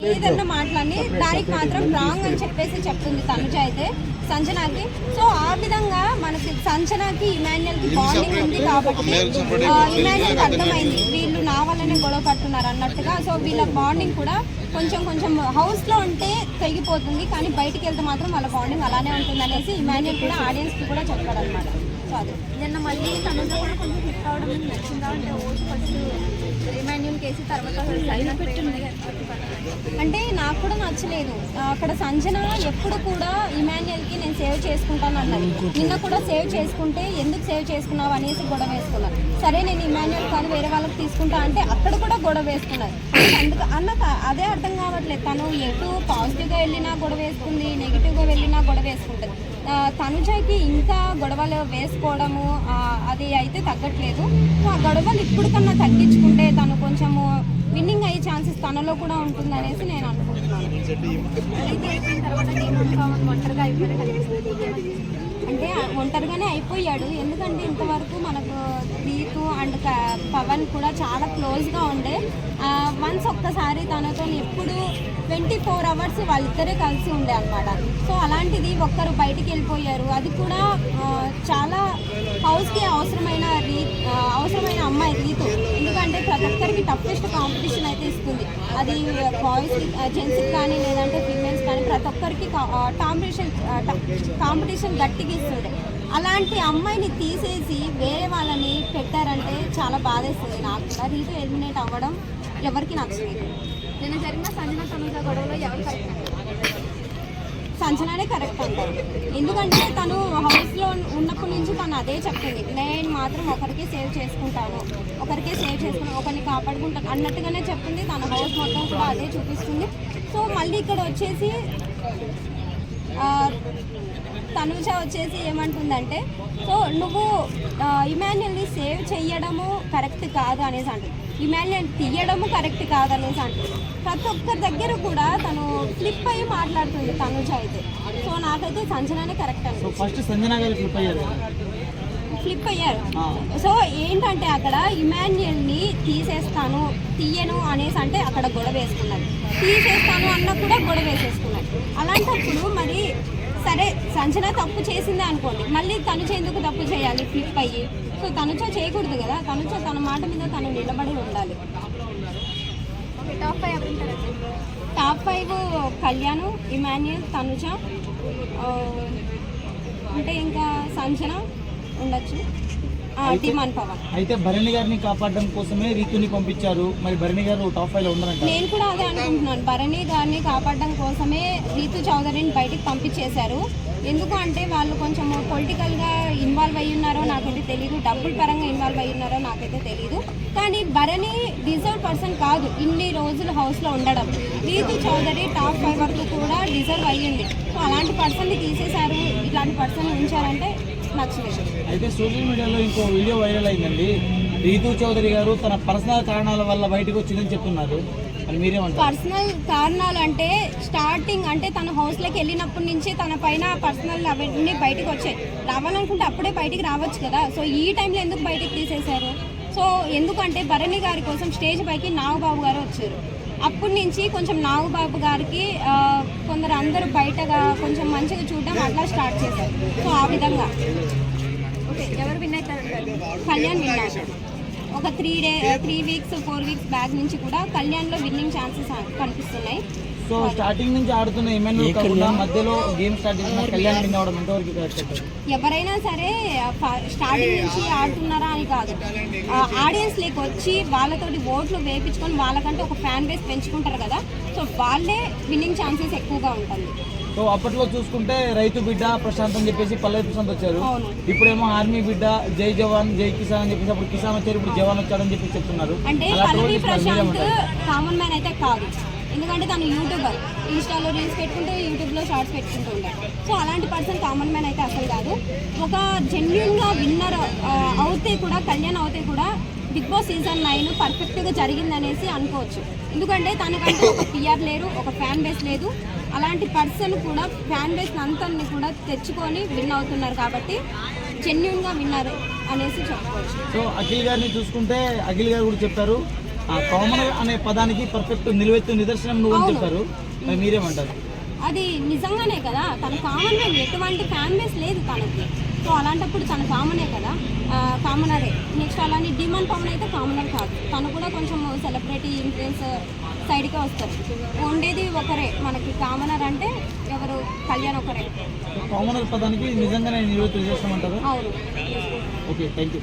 ఏదన్నా మాటలని దానికి మాత్రం రాంగ్ అని చెప్పేసి చెప్తుంది తనుజ అయితే సంజనాకి. సో ఆ విధంగా మనకి సంజనాకి ఇమాన్యుయల్కి బాండింగ్ ఉంది కాబట్టి ఇమాన్యుయల్ అర్థమైంది. వీళ్ళు నా వల్లనే గొడవ పడుతున్నారు అన్నట్టుగా. సో వీళ్ళ బాండింగ్ కూడా కొంచెం కొంచెం హౌస్లో ఉంటే తెగిపోతుంది కానీ బయటికి వెళ్తే మాత్రం వాళ్ళ బాండింగ్ అలానే ఉంటుంది అనేసి ఇమాన్యుయల్ కూడా ఆడియన్స్కి కూడా చెప్పాడు అనమాట నిన్న మళ్ళీ తనతో కూడా కొంచెం హిట్ అవడం నచ్చిందా అంటే ఓటు ఫస్ట్ రిమాన్యూల్ కేసి తర్వాత అంటే నాకు కూడా నచ్చలేదు. అక్కడ సంజన ఎప్పుడు కూడా ఇమాన్యుయల్కి నేను సేవ్ చేసుకుంటాను అన్నది. నిన్న కూడా సేవ్ చేసుకుంటే ఎందుకు సేవ్ చేసుకున్నావు అనేసి గొడవ వేసుకున్నాను సరే నేను ఇమాన్యుయల్ కాదు వేరే వాళ్ళకి తీసుకుంటా అంటే అక్కడ కూడా గొడవ వేసుకున్నారు అందుకు అన్నకు అదే అర్థం కావట్లేదు. తను ఎటు పాజిటివ్గా వెళ్ళినా గొడవ వేసుకుంది నెగిటివ్గా వెళ్ళినా గొడవ వేసుకుంటుంది. తనుజకి ఇంకా గొడవలు వేసుకోవడము అది అయితే తగ్గట్లేదు. సో ఆ గొడవలు ఇప్పుడు కన్నా తగ్గించుకుంటే తను కొంచెము విన్నింగ్ అయ్యే ఛాన్సెస్ తనలో కూడా ఉంటుంది అనేసి నేను అనుకుంటున్నాను. అయితే అయిపోయిన తర్వాత నేను ఒంటరిగా అయిపోయిన. అంటే ఒంటరిగానే అయిపోయాడు. ఎందుకంటే ఇంతవరకు మనకు రీతు అండ్ పవన్ కూడా చాలా క్లోజ్గా ఉండే. వన్స్ ఒక్కసారి తనతో ఎప్పుడు ట్వంటీ ఫోర్ అవర్స్ వాళ్ళిద్దరే కలిసి ఉండే అనమాట సో అలాంటిది ఒక్కరు బయటికి వెళ్ళిపోయారు. అది కూడా చాలా హౌస్కి అవసరమైన రీ ఆ, అవసరమైన అమ్మాయి రీతు ఎందుకంటే ప్రతి ఒక్కరికి టఫెస్ట్ కాంపిటీషన్ అయితే ఇస్తుంది. అది బాయ్స్ జెంట్స్కి కానీ లేదంటే ఫీమేల్స్ కానీ ప్రతి ఒక్కరికి కాంపిటీషన్ కాంపిటీషన్ గట్టిగా ఇస్తుంది. అలాంటి అమ్మాయిని తీసేసి వేరే వాళ్ళని పెట్టారంటే చాలా బాధేస్తుంది నాకు కూడా. రీటు ఎలిమినేట్ అవ్వడం ఎవరికి నచ్చలేదు. నేను జరిగిన సంజన తనుజ గొడవలో ఎవరు కరెక్ట్? సంచనానే కరెక్ట్ అంటారు. ఎందుకంటే తను హౌస్లో ఉన్నప్పటి నుంచి తను అదే చెప్పింది నేను మాత్రం ఒకరికే సేవ్ చేసుకుంటాను. ఒకరికే సేవ్ చేసుకున్నాను ఒకరిని కాపాడుకుంటాను అన్నట్టుగానే చెప్పింది తన హౌస్ మొత్తం కూడా అదే చూపిస్తుంది. సో మళ్ళీ ఇక్కడ వచ్చేసి తనుజ వచ్చేసి ఏమంటుందంటే సో నువ్వు ఇమాన్యుల్ని సేవ్ చేయడము కరెక్ట్ కాదు అనేసి అంటుంది. ఇమాన్యుల్ తీయడము కరెక్ట్ కాదు అనేసి అంటుంది. ప్రతి ఒక్కరి దగ్గర కూడా తను ఫ్లిప్ అయ్యి మాట్లాడుతుంది తనుజ అయితే. సో నాకైతే సంజనానే కరెక్ట్ ఫస్ట్ సంజన గారి ఫ్లిప్ అయ్యారు ఫ్లిప్ అయ్యారు. ఆ. సో ఏంటంటే అక్కడ ఇమాన్యుల్ని తీసేస్తాను తీయను అనేసి అంటే అక్కడ గొడవ వేసుకున్నది తీసేస్తాను అన్న కూడా గొడవ వేసేసుకున్నది అలాంటప్పుడు మరి సరే సంచన తప్పు చేసిందే అనుకోండి. మళ్ళీ తనుచ ఎందుకు తప్పు చేయాలి? ఫ్లిప్ అయ్యి. సో తనుచో చేయకూడదు కదా. తనుచో తన మాట మీద తను నిలబడి ఉండాలి. Top five Kalyan Emmanuel Thanuja అంటే ఇంకా సంచన ఉండొచ్చు. టిమాన్ పవన్. అయితే భరణి గారిని కాపాడడం కోసమే రీతుని పంపించారు. మరి భరణి గారు టాప్ ఫైవ్లో ఉన్నారంట నేను కూడా అదే అనుకుంటున్నాను. భరణి గారిని కాపాడడం కోసమే రీతు చౌదరిని బయటికి పంపించేశారు. ఎందుకు అంటే వాళ్ళు కొంచెం పొలిటికల్గా ఇన్వాల్వ్ అయ్యి ఉన్నారో నాకైతే తెలియదు డబ్బుల పరంగా ఇన్వాల్వ్ అయ్యి ఉన్నారో నాకైతే తెలియదు కానీ భరణి డిజర్వ్ పర్సన్ కాదు ఇన్ని రోజులు హౌస్లో ఉండడం. రీతు చౌదరి టాప్ ఫైవ్ వరకు కూడా డిజర్వ్ అయ్యింది. సో అలాంటి పర్సన్ని తీసేశారు ఇలాంటి పర్సన్ ఉంచారంటే నచ్చలేదు. అయితే సోషల్ మీడియాలో ఇంకో వీడియో వైరల్ అయిందండి. రీతు చౌదరి గారు తన పర్సనల్ కారణాల వల్ల బయటకు వచ్చిందని చెప్తున్నారు. మరి మీరేమంటారు? పర్సనల్ కారణాలు అంటే స్టార్టింగ్ అంటే తన హౌస్లోకి వెళ్ళినప్పటి నుంచి తన పైన పర్సనల్ అవన్నీ బయటకు వచ్చాయి. రావాలనుకుంటే అప్పుడే బయటికి రావచ్చు కదా. సో ఈ టైంలో ఎందుకు బయటికి తీసేశారు? సో ఎందుకంటే భరణి గారి కోసం స్టేజ్ పైకి నాగబాబు గారు వచ్చారు. అప్పటి నుంచి కొంచెం నాగబాబు గారికి కొందరు అందరూ బయటగా కొంచెం మంచిగా చూడడం అట్లా స్టార్ట్ చేశారు. సో ఆ విధంగా. ఓకే ఎవరు విన్ అవుతారంటారు? కళ్యాణ్ విన్నారు ఒక three day three weeks four weeks back నుంచి కూడా కళ్యాణ్లో విన్నింగ్ ఛాన్సెస్ కనిపిస్తున్నాయి. సో స్టార్టింగ్ నుంచి ఆడుతున్న కాకుండా మధ్యలో గేమ్ స్టార్ట్ చేసిన కళ్యాణ్ విన్ అవడం ఎంతవరకు? ఎవరైనా సరే స్టార్టింగ్ నుంచి ఆడుతున్నారా అని కాదు. ఆడియన్స్ లేక వచ్చి వాళ్ళతోటి ఓట్లు వేయించుకొని వాళ్ళకంటే ఒక ఫ్యాన్ బేస్ పెంచుకుంటారు కదా. సో వాళ్ళే విన్నింగ్ ఛాన్సెస్ ఎక్కువగా ఉంటుంది. సో అప్పట్లో చూసుకుంటే రైతు బిడ్డ ప్రశాంత్ అని చెప్పేసి పల్లవి ప్రశాంత్ వచ్చారు. ఇప్పుడేమో ఆర్మీ బిడ్డ జై జవాన్ జై కిసాన్ అని చెప్పేసి అప్పుడు కిసాన్ వచ్చారు ఇప్పుడు జవాన్ వచ్చాడని చెప్పి చెప్తున్నారు. అంటే పల్లవి. ప్రశాంత్? కామన్ మ్యాన్ అయితే కాదు. ఎందుకంటే తను యూట్యూబర్. ఇన్స్టాలో రీల్స్ పెట్టుకుంటూ యూట్యూబ్లో షార్ట్స్ పెట్టుకుంటూ ఉంటాడు. సో అలాంటి పర్సన్ కామన్ మ్యాన్ అయితే అసలు కాదు. ఒక జెన్యున్గా విన్నర్ అవుతే కూడా కళ్యాణ్ అవుతే కూడా బిగ్ బాస్ సీజన్ నైన్ పర్ఫెక్ట్గా జరిగిందనేసి అనుకోవచ్చు. ఎందుకంటే తనకంటే ఒక పిఆర్ లేరు ఒక ఫ్యాన్ బేస్ లేదు. అలాంటి పర్సన్ కూడా ఫ్యాన్ బేస్ అంతని కూడా తెచ్చుకొని విన్ అవుతున్నారు కాబట్టి జెన్యున్గా విన్నర్ అనేసి చెప్పుకోవచ్చు. సో అఖిల్ గారిని చూసుకుంటే అఖిల్ గారు కూడా చెప్పారు ఆ కామనర్ అనే పదానికి పర్ఫెక్ట్ నిలువెత్తు నిదర్శనం నువ్వు అని. చెప్పారు. మరి మీరేమంటారు? అది నిజంగానే కదా తన కామన్ మ్యాన్ ఎటువంటి ఫ్యాన్ బేస్ లేదు తనకి. సో అలాంటప్పుడు తన కామనే కదా. కామనరే నెక్స్ట్ అలానే డిమాండ్ పవన్ అయితే కామనర్ కాదు. తను కూడా కొంచెం సెలబ్రిటీ ఇన్ఫ్లుయెన్స్ సైడ్కే వస్తారు. ఉండేది ఒకరే. మనకి కామనర్ అంటే ఎవరు? కళ్యాణ్ ఒకరే. కామనర్ పదానికి నిజంగానే నిలువెత్తు నిదర్శనం అంటారు అవును. Okay thank you